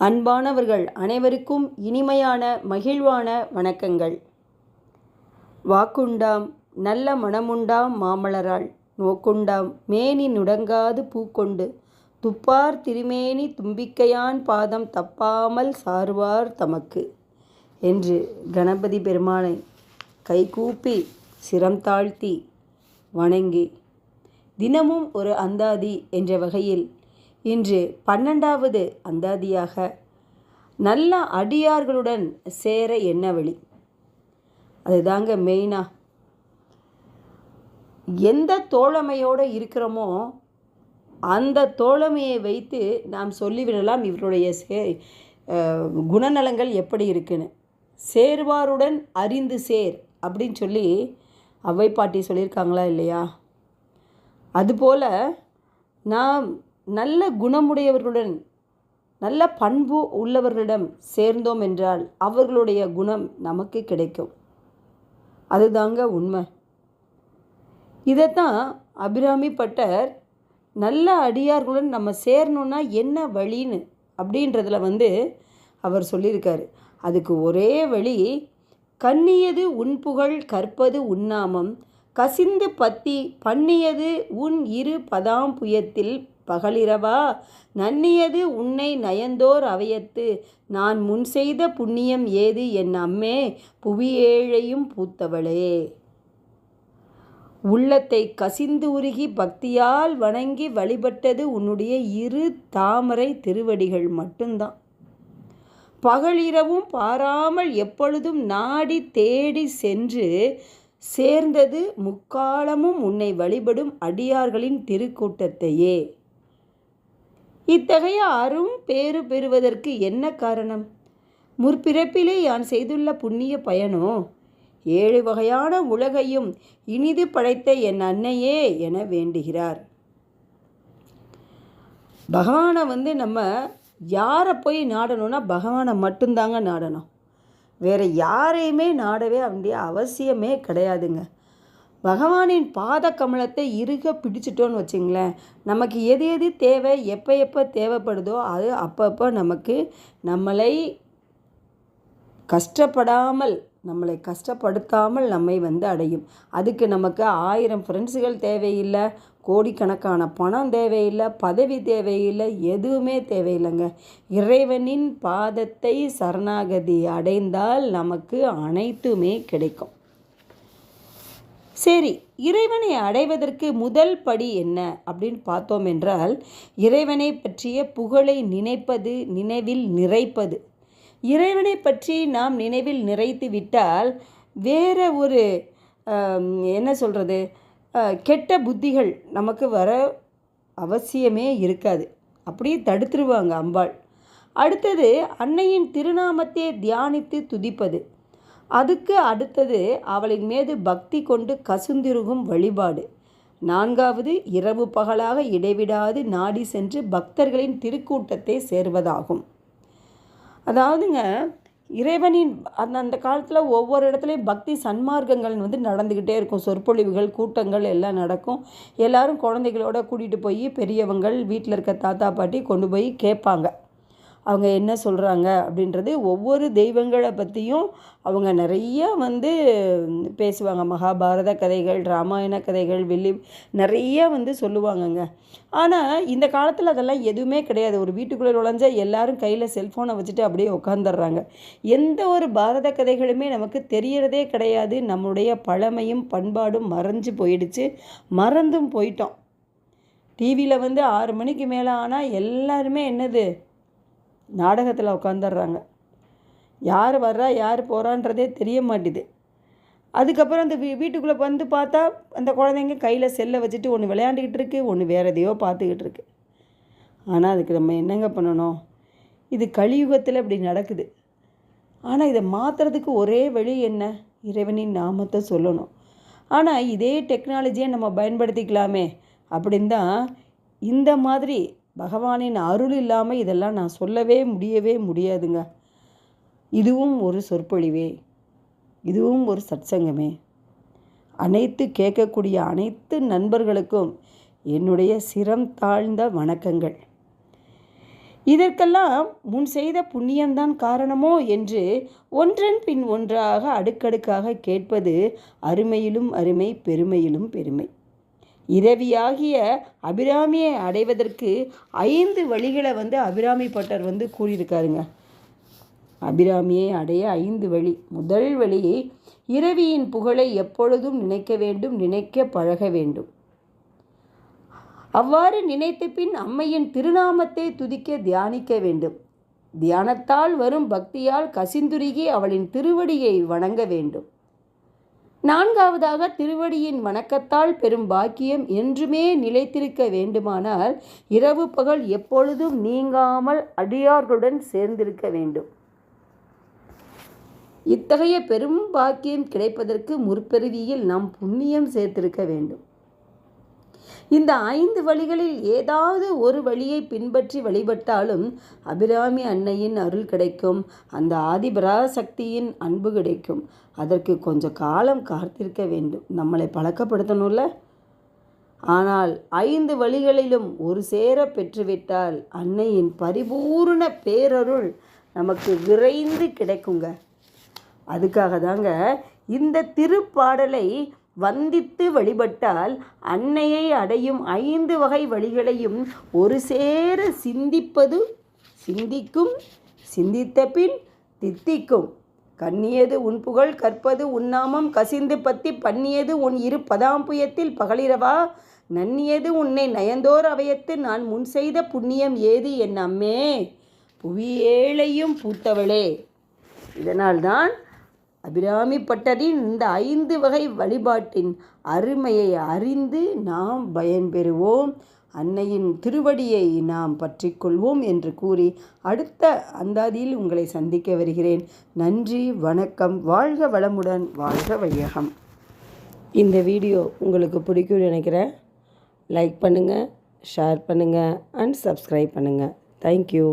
அன்பானவர்கள் அனைவருக்கும் இனிமையான மகிழ்வான வணக்கங்கள். வாக்குண்டாம் நல்ல மனமுண்டாம் மாமலராள் நோக்குண்டாம் மேனி நுடங்காது பூக்கொண்டு துப்பார் திருமேனி தும்பிக்கையான் பாதம் தப்பாமல் சார்வார் தமக்கு என்று கணபதி பெருமானை கைகூப்பி சிரம் தாழ்த்தி வணங்கி தினமும் ஒரு அந்தாதி என்ற வகையில் இன்று பன்னெண்டாவது அந்தாதியாக. நல்ல அடியார்களுடன் சேர என்ன வழி? அதுதாங்க மெயினாக எந்த தோழமையோடு இருக்கிறோமோ அந்த தோழமையை வைத்து நாம் சொல்லிவிடலாம் இவருடைய சே குணநலங்கள் எப்படி இருக்குன்னு. சேர்வாருடன் அறிந்து சேர் அப்படின்னு சொல்லி அவ்வை பாட்டி சொல்லியிருக்காங்களா இல்லையா? அதுபோல் நாம் நல்ல குணமுடையவர்களுடன் நல்ல பண்பு உள்ளவர்களிடம் சேர்ந்தோம் என்றால் அவர்களுடைய குணம் நமக்கு கிடைக்கும். அதுதாங்க உண்மை. இதைத்தான் அபிராமி பட்டர் நல்ல அடியார்களுடன் நம்ம சேரணுன்னா என்ன வழின்னு அப்படின்றதுல வந்து அவர் சொல்லியிருக்காரு. அதுக்கு ஒரே வழி கண்ணியது உன் புகழ் கற்பது உன்னாமம் கசிந்து பத்தி பண்ணியது உன் இரு பதாம் புயத்தில் பகலிரவா நன்னியது உன்னை நயந்தோர் அவையத்து. நான் முன் செய்த புண்ணியம் ஏது என் அம்மே புவியேழையும் பூத்தவளே. உள்ளத்தை கசிந்து உருகி பக்தியால் வணங்கி வழிபட்டது உன்னுடைய இரு தாமரை திருவடிகள் மட்டும்தான் பகலிரவும் பாராமல் எப்பொழுதும் நாடி தேடி சென்று சேர்ந்தது முக்காலமும் உன்னை வழிபடும் அடியார்களின் திருக்கூட்டத்தையே. இத்தகைய அரும் பேறு பெறுவதற்கு என்ன காரணம்? முற்பிறப்பிலே யான் செய்துள்ள புண்ணிய பயனோ? ஏழு வகையான உலகையும் இனிது படைத்த என் அன்னையே என வேண்டுகிறார். பகவானை வந்து நம்ம யாரை போய் நாடணும்னா பகவானை மட்டும்தாங்க நாடணும். வேறு யாரையுமே நாடவே வேண்டிய அவசியமே கிடையாதுங்க. பகவானின் பாத கமலத்தை இறுக பிடிச்சிட்டோன்னு வச்சுங்களேன் நமக்கு எது எது தேவை எப்போ எப்போ தேவைப்படுதோ அது அப்பப்போ நமக்கு நம்மளை கஷ்டப்படாமல் நம்மளை கஷ்டப்படுத்தாமல் நம்மை வந்து அடையும். அதுக்கு நமக்கு ஆயிரம் ஃப்ரெண்ட்ஸுகள் தேவையில்லை கோடிக்கணக்கான பணம் தேவையில்லை பதவி தேவையில்லை எதுவுமே தேவையில்லைங்க. இறைவனின் பாதத்தை சரணாகதி அடைந்தால் நமக்கு அனைத்துமே கிடைக்கும். சரி இறைவனை அடைவதற்கு முதல் படி என்ன அப்படின்னு பார்த்தோம் என்றால் இறைவனை பற்றிய புகழை நினைப்பது நினைவில் நிறைப்பது. இறைவனை பற்றி நாம் நினைவில் நிறைத்து விட்டால் வேற ஒரு என்ன சொல்கிறது கெட்ட புத்திகள் நமக்கு வர அவசியமே இருக்காது. அப்படியே தடுத்துருவாங்க அம்பாள். அடுத்தது அன்னையின் திருநாமத்தை தியானித்து துதிப்பது. அதுக்கு அடுத்தது அவளின் மீது பக்தி கொண்டு கசுந்திருகும் வழிபாடு. நான்காவது இரவு பகலாக இடைவிடாது நாடி சென்று பக்தர்களின் திருக்கூட்டத்தை சேர்வதாகும். அதாவதுங்க இறைவனின் அந்த அந்த காலத்தில் ஒவ்வொரு இடத்துலையும் பக்தி சன்மார்க்கங்கள் வந்து நடந்துக்கிட்டே இருக்கும். சொற்பொழிவுகள் கூட்டங்கள் எல்லாம் நடக்கும். எல்லாரும் குழந்தைகளோட கூட்டிகிட்டு போய் பெரியவங்கள் வீட்டில் இருக்க தாத்தா பாட்டி கொண்டு போய் கேட்பாங்க. அவங்க என்ன சொல்கிறாங்க அப்படின்றது ஒவ்வொரு தெய்வங்களை பற்றியும் அவங்க நிறைய வந்து பேசுவாங்க. மகாபாரத கதைகள் ராமாயண கதைகள் வெள்ளி நிறைய வந்து சொல்லுவாங்கங்க. ஆனால் இந்த காலத்தில் அதெல்லாம் எதுவுமே கிடையாது. ஒரு வீட்டுக்குள்ளே நுழைஞ்சா எல்லாரும் கையில் செல்ஃபோனை வச்சுட்டு அப்படியே உட்காந்துடுறாங்க எந்த ஒரு பாரத கதைகளுமே நமக்கு தெரியறதே கிடையாது. நம்முடைய பழமையும் பண்பாடும் மறைஞ்சு போயிடுச்சு. மறந்தும் போயிட்டோம். டிவியில் வந்து ஆறு மணிக்கு மேலே ஆனால் எல்லாருமே என்னது? நாடகத்தில் உட்காந்துடுறாங்க யார் வர்றா யார் போகிறான்றதே தெரிய மாட்டேது. அதுக்கப்புறம் அந்த வீ வீட்டுக்குள்ளே வந்து பார்த்தா அந்த குழந்தைங்க கையில் செல்லை வச்சுட்டு ஒன்று விளையாண்டுக்கிட்டு இருக்கு ஒன்று வேறு எதையோ பார்த்துக்கிட்டு இருக்கு. ஆனால் அதுக்கு நம்ம என்னங்க பண்ணணும்? இது கலியுகத்தில் இப்படி நடக்குது. ஆனால் இதை மாற்றுறதுக்கு ஒரே வழி என்ன? இறைவனின் நாமத்தை சொல்லணும். ஆனால் இதே டெக்னாலஜியை நம்ம பயன்படுத்திக்கலாமே அப்படின்னு தான் இந்த மாதிரி பகவானின் அருள் இல்லாமல் இதெல்லாம் நான் சொல்லவே முடியவே முடியாதுங்க. இதுவும் ஒரு சொற்பொழிவே. இதுவும் ஒரு சத்சங்கமே. அனைத்து கேட்கக்கூடிய அனைத்து நண்பர்களுக்கும் என்னுடைய சிரம் தாழ்ந்த வணக்கங்கள். இதற்கெல்லாம் முன் செய்த புண்ணியம்தான் காரணமோ என்று ஒன்றன் பின் ஒன்றாக அடுக்கடுக்காக கேட்பது அருமையிலும் அருமை பெருமையிலும் பெருமை. இரவியாகிய அபிராமியை அடைவதற்கு ஐந்து வழிகளை வந்து அபிராமி பட்டர் வந்து கூறியிருக்காருங்க. அபிராமியை அடைய ஐந்து வழி. முதல் வழி இரவியின் புகழை எப்பொழுதும் நினைக்க வேண்டும் நினைக்க பழக வேண்டும். அவ்வாறு நினைத்த பின் அம்மையின் திருநாமத்தை துதிக்க தியானிக்க வேண்டும். தியானத்தால் வரும் பக்தியால் கசிந்துருகி அவளின் திருவடியை வணங்க வேண்டும். நான்காவதாக திருவடியின் வணக்கத்தால் பெரும் பாக்கியம் என்றுமே நிலைத்திருக்க வேண்டுமானால் இரவு பகல் எப்பொழுதும் நீங்காமல் அடியார்களுடன் சேர்ந்திருக்க வேண்டும். இத்தகைய பெரும் பாக்கியம் கிடைப்பதற்கு முற்பிறவியில் நாம் புண்ணியம் சேர்த்திருக்க வேண்டும். இந்த ஐந்து வழிகளில் ஏதாவது ஒரு வழியை பின்பற்றி வழிபட்டாலும் அபிராமி அன்னையின் அருள் கிடைக்கும் அந்த ஆதிபராசக்தியின் அன்பு கிடைக்கும். அதற்கு கொஞ்சம் காலம் காத்திருக்க வேண்டும். நம்மளை பழக்கப்படுத்தணும்ல? ஆனால் ஐந்து வழிகளிலும் ஒரு சேர பெற்றுவிட்டால் அன்னையின் பரிபூர்ண பேரருள் நமக்கு விரைந்து கிடைக்குங்க. அதுக்காக தாங்க இந்த திருப்பாடலை வந்தித்து வழிபட்டால் அன்னையை அடையும் ஐந்து வகை வழிகளையும் ஒரு சேர சிந்திப்பது சிந்திக்கும் சிந்தித்த பின் தித்திக்கும். கண்ணியது உன் புகழ் கற்பது உன்னாமம் கசிந்து பத்தி பண்ணியது உன் இரு பதாம்புயத்தில் பகலிரவா? நன்னியது உன்னை நயந்தோர் அவயத்து நான் முன் செய்த புண்ணியம் ஏது என் அம்மே? புவியேழையும் பூத்தவளே. இதனால்தான் அபிராமி பட்டரின் இந்த ஐந்து வகை வழிபாட்டின் அருமையை அறிந்து நாம் பயன்பெறுவோம் அன்னையின் திருவடியை நாம் பற்றிக்கொள்வோம் என்று கூறி அடுத்த அந்தாதியில் உங்களை சந்திக்க வருகிறேன். நன்றி வணக்கம். வாழ்க வளமுடன் வாழ்க வையகம். இந்த வீடியோ உங்களுக்கு பிடிக்கும்னு நினைக்கிறேன். லைக் பண்ணுங்கள் ஷேர் பண்ணுங்கள் அண்ட் சப்ஸ்கிரைப் பண்ணுங்கள் தேங்க்யூ